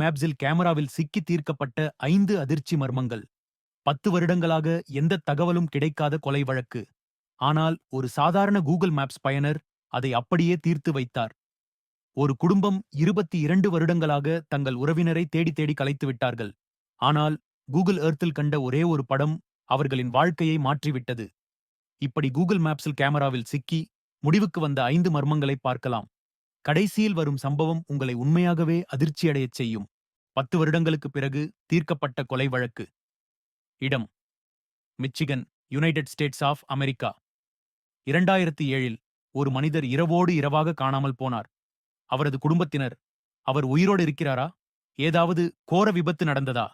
மேப்ஸில் கேமராவில் சிக்கி தீர்க்கப்பட்ட ஐந்து அதிர்ச்சி மர்மங்கள். பத்து வருடங்களாக எந்த தகவலும் கிடைக்காத கொலை வழக்கு. ஆனால் ஒரு சாதாரண கூகுள் மேப்ஸ் பயனர் அதை அப்படியே தீர்த்து வைத்தார். ஒரு குடும்பம் இருபத்தி இரண்டு வருடங்களாக தங்கள் உறவினரை தேடி தேடி கலைத்து விட்டார்கள். ஆனால் கூகுள் எர்த்தில் கண்ட ஒரே ஒரு படம் அவர்களின் வாழ்க்கையை மாற்றிவிட்டது. இப்படி கூகுள் மேப்ஸில் கேமராவில் சிக்கி முடிவுக்கு வந்த ஐந்து மர்மங்களை பார்க்கலாம். கடைசியில் வரும் சம்பவம் உங்களை உண்மையாகவே அதிர்ச்சியடையச் செய்யும். பத்து வருடங்களுக்கு பிறகு தீர்க்கப்பட்ட கொலை வழக்கு. இடம் Michigan United States of America இரண்டாயிரத்தி ஏழில் ஒரு மனிதர் இரவோடு இரவாக காணாமல் போனார். அவரது குடும்பத்தினர் அவர் உயிரோடு இருக்கிறாரா? ஏதாவது கோர விபத்து நடந்ததா?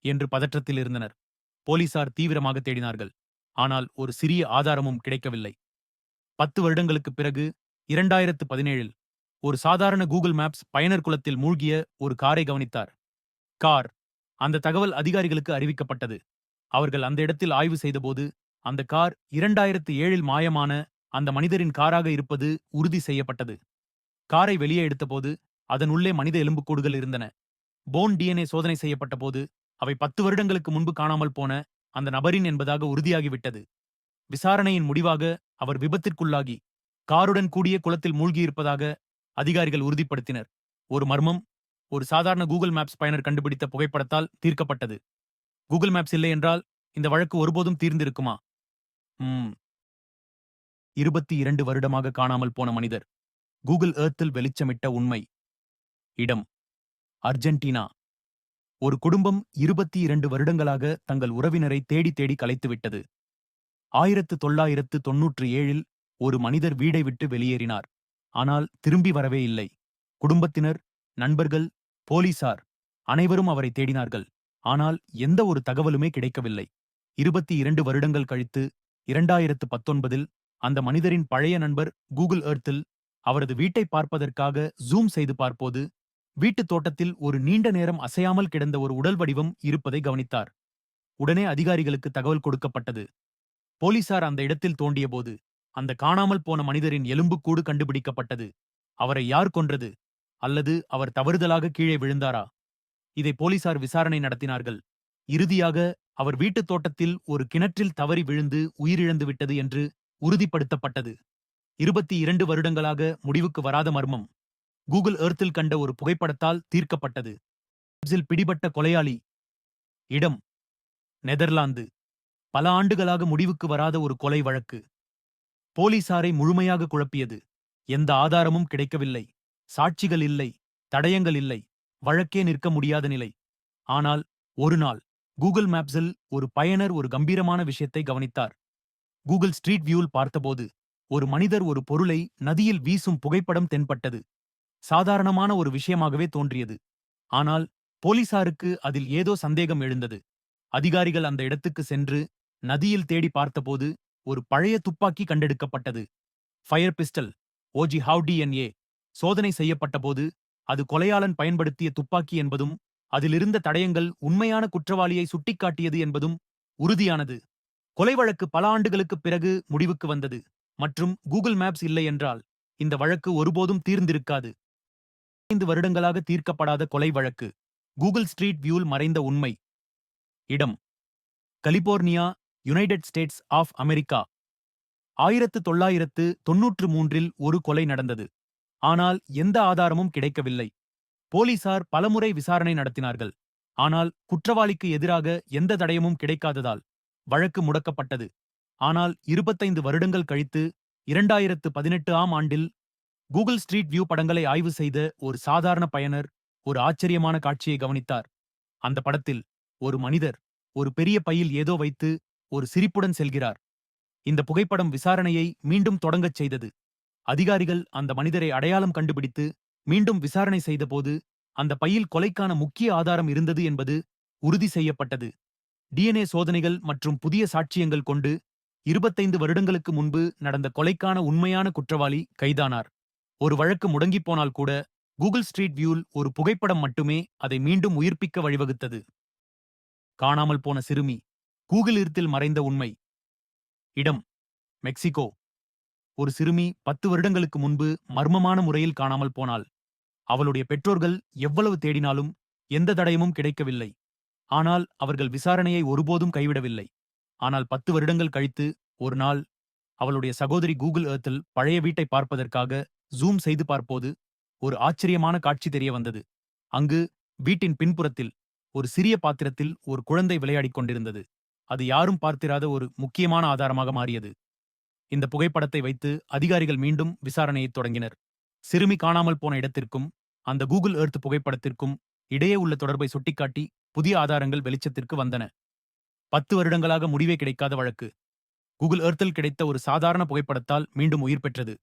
என்று பதற்றத்தில் இருந்தனர். போலீசார் தீவிரமாக தேடினார்கள். ஆனால் ஒரு சிறிய ஆதாரமும் கிடைக்கவில்லை. பத்து வருடங்களுக்குப் பிறகு இரண்டாயிரத்து பதினேழில் ஒரு சாதாரண கூகுள் மேப்ஸ் பயனர் குலத்தில் மூழ்கிய ஒரு காரை கவனித்தார். கார் அந்த தகவல் அதிகாரிகளுக்கு அறிவிக்கப்பட்டது. அவர்கள் அந்த இடத்தில் ஆய்வு செய்தபோது அந்த கார் இரண்டாயிரத்து ஏழில் மாயமான அந்த மனிதரின் காராக இருப்பது உறுதி செய்யப்பட்டது. காரை வெளியே எடுத்தபோது அதன் உள்ளே மனித எலும்புக்கூடுகள் இருந்தன. போன் டிஎன்ஏ சோதனை செய்யப்பட்ட போது அவை பத்து வருடங்களுக்கு முன்பு காணாமல் போன அந்த நபரின் என்பதாக உறுதியாகிவிட்டது. விசாரணையின் முடிவாக அவர் விபத்திற்குள்ளாகி காருடன் கூடிய குளத்தில் மூழ்கியிருப்பதாக அதிகாரிகள் உறுதிப்படுத்தினர். ஒரு மர்மம் ஒரு சாதாரண கூகுள் மேப்ஸ் பயனர் கண்டுபிடித்த புகைப்படத்தால் தீர்க்கப்பட்டது. கூகுள் மேப்ஸ் இல்லை என்றால் இந்த வழக்கு ஒருபோதும் தீர்ந்திருக்குமா? ம். இருபத்தி இரண்டு வருடமாக காணாமல் போன மனிதர். கூகுள் ஏர்த்தில் வெளிச்சமிட்ட உண்மை. இடம். அர்ஜென்டினா. ஒரு குடும்பம் இருபத்தி இரண்டு வருடங்களாக தங்கள் உறவினரை தேடி தேடி கலைத்துவிட்டது. ஆயிரத்து தொள்ளாயிரத்து தொன்னூற்று ஏழில் ஒரு மனிதர் வீடை விட்டு வெளியேறினார். ஆனால் திரும்பி வரவே இல்லை. குடும்பத்தினர் நண்பர்கள் போலீசார் அனைவரும் அவரை தேடினார்கள். ஆனால் எந்த ஒரு தகவலுமே கிடைக்கவில்லை. இருபத்தி இரண்டு வருடங்கள் கழித்து இரண்டாயிரத்து பத்தொன்பதில் அந்த மனிதரின் பழைய நண்பர் கூகுள் எர்த்தில் அவரது வீட்டை பார்ப்பதற்காக ஜூம் செய்து பார்ப்போது வீட்டுத் தோட்டத்தில் ஒரு நீண்ட நேரம் அசையாமல் கிடந்த ஒரு உடல் வடிவம் இருப்பதை கவனித்தார். உடனே அதிகாரிகளுக்கு தகவல் கொடுக்கப்பட்டது. போலீசார் அந்த இடத்தில் தோண்டியபோது அந்த காணாமல் போன மனிதரின் எலும்புக்கூடு கண்டுபிடிக்கப்பட்டது. அவரை யார் கொன்றது? அல்லது அவர் தவறுதலாக கீழே விழுந்தாரா? இதை போலீசார் விசாரணை நடத்தினார்கள். இறுதியாக அவர் வீட்டுத் தோட்டத்தில் ஒரு கிணற்றில் தவறி விழுந்து உயிரிழந்து விட்டது என்று உறுதிப்படுத்தப்பட்டது. இருபத்தி இரண்டு வருடங்களாக முடிவுக்கு வராத மர்மம். கூகுள் எர்த்தில் கண்ட ஒரு புகைப்படத்தால் தீர்க்கப்பட்டது. பிடிபட்ட கொலையாளி. இடம். நெதர்லாந்து. பல ஆண்டுகளாக முடிவுக்கு வராத ஒரு கொலை வழக்கு. போலீசாரை முழுமையாக குழப்பியது. எந்த ஆதாரமும் கிடைக்கவில்லை. சாட்சிகள் இல்லை. தடயங்கள் இல்லை. வழக்கே நிற்க முடியாத நிலை. ஆனால் ஒரு நாள் கூகுள் மேப்ஸில் ஒரு பயனர் ஒரு கம்பீரமான விஷயத்தை கவனித்தார். கூகுள் ஸ்ட்ரீட் வியூவில் பார்த்தபோது ஒரு மனிதர் ஒரு பொருளை நதியில் வீசும் புகைப்படம் தென்பட்டது. சாதாரணமான ஒரு விஷயமாகவே தோன்றியது. ஆனால் போலீசாருக்கு அதில் ஏதோ சந்தேகம் எழுந்தது. அதிகாரிகள் அந்த இடத்துக்கு சென்று நதியில் தேடி பார்த்தபோது ஒரு பழைய துப்பாக்கி கண்டெடுக்கப்பட்டது. ஃபயர் பிஸ்டல் ஓஜி ஹவுடிஎன்ஏ சோதனை செய்யப்பட்டபோது அது கொலையாளன் பயன்படுத்திய துப்பாக்கி என்பதும் அதிலிருந்த தடயங்கள் உண்மையான குற்றவாளியை சுட்டிக்காட்டியது என்பதும் உறுதியானது. கொலை வழக்கு பல ஆண்டுகளுக்குப் பிறகு முடிவுக்கு வந்தது மற்றும் கூகுள் மேப்ஸ் இல்லை என்றால் இந்த வழக்கு ஒருபோதும் தீர்ந்திருக்காது. ஐந்து வருடங்களாக தீர்க்கப்படாத கொலை வழக்கு கூகுள் ஸ்ட்ரீட் வியூல் மறைந்த உண்மை. இடம் California United States of America ஆயிரத்து தொள்ளாயிரத்து தொன்னூற்று மூன்றில் ஒரு கொலை நடந்தது. ஆனால் எந்த ஆதாரமும் கிடைக்கவில்லை. போலீசார் பலமுறை விசாரணை நடத்தினார்கள். ஆனால் குற்றவாளிக்கு எதிராக எந்த தடயமும் கிடைக்காததால் வழக்கு முடக்கப்பட்டது. ஆனால் இருபத்தைந்து வருடங்கள் கழித்து இரண்டாயிரத்து பதினெட்டு ஆம் ஆண்டில் கூகுள் ஸ்ட்ரீட் வியூ படங்களை ஆய்வு செய்த ஒரு சாதாரண பயனர் ஒரு ஆச்சரியமான காட்சியை கவனித்தார். அந்த படத்தில் ஒரு மனிதர் ஒரு பெரிய பையில் ஏதோ வைத்து ஒரு சிரிப்புடன் செல்கிறார். இந்த புகைப்படம் விசாரணையை மீண்டும் தொடங்கச் செய்தது. அதிகாரிகள் அந்த மனிதரை அடையாளம் கண்டுபிடித்து மீண்டும் விசாரணை செய்தபோது அந்த பையில் கொலைக்கான முக்கிய ஆதாரம் இருந்தது என்பது உறுதி செய்யப்பட்டது. டிஎன்ஏ சோதனைகள் மற்றும் புதிய சாட்சியங்கள் கொண்டு இருபத்தைந்து வருடங்களுக்கு முன்பு நடந்த கொலைக்கான உண்மையான குற்றவாளி கைதானார். ஒரு வழக்கு முடங்கிப் போனால் கூட கூகுள் ஸ்ட்ரீட் வியூல் ஒரு புகைப்படம் மட்டுமே அதை மீண்டும் உயிர்ப்பிக்க வழிவகுத்தது. காணாமல் போன சிறுமி கூகுள் இருத்தில் மறைந்த உண்மை. இடம் மெக்சிகோ. ஒரு சிறுமி பத்து வருடங்களுக்கு முன்பு மர்மமான முறையில் காணாமல் போனாள். அவளுடைய பெற்றோர்கள் எவ்வளவு தேடினாலும் எந்த தடயமும் கிடைக்கவில்லை. ஆனால் அவர்கள் விசாரணையை ஒருபோதும் கைவிடவில்லை. ஆனால் பத்து வருடங்கள் கழித்து ஒரு நாள் அவளுடைய சகோதரி கூகுள் ஏர்த்தில் பழைய வீட்டை பார்ப்பதற்காக ஜூம் செய்து பார்ப்போது ஒரு ஆச்சரியமான காட்சி தெரிய வந்தது. அங்கு வீட்டின் பின்புறத்தில் ஒரு சிறிய பாத்திரத்தில் ஒரு குழந்தை விளையாடிக் கொண்டிருந்தது. அது யாரும் பார்த்திராத ஒரு முக்கியமான ஆதாரமாக மாறியது. இந்த புகைப்படத்தை வைத்து அதிகாரிகள் மீண்டும் விசாரணையை தொடங்கினர். சிறுமி காணாமல் போன இடத்திற்கும் அந்த கூகுள் எர்த் புகைப்படத்திற்கும் இடையே உள்ள தொடர்பை சுட்டிக்காட்டி புதிய ஆதாரங்கள் வெளிச்சத்திற்கு வந்தன. பத்து வருடங்களாக முடிவே கிடைக்காத வழக்கு. கூகுள் எர்த்தில் கிடைத்த ஒரு சாதாரண புகைப்படத்தால் மீண்டும் உயிர் பெற்றது.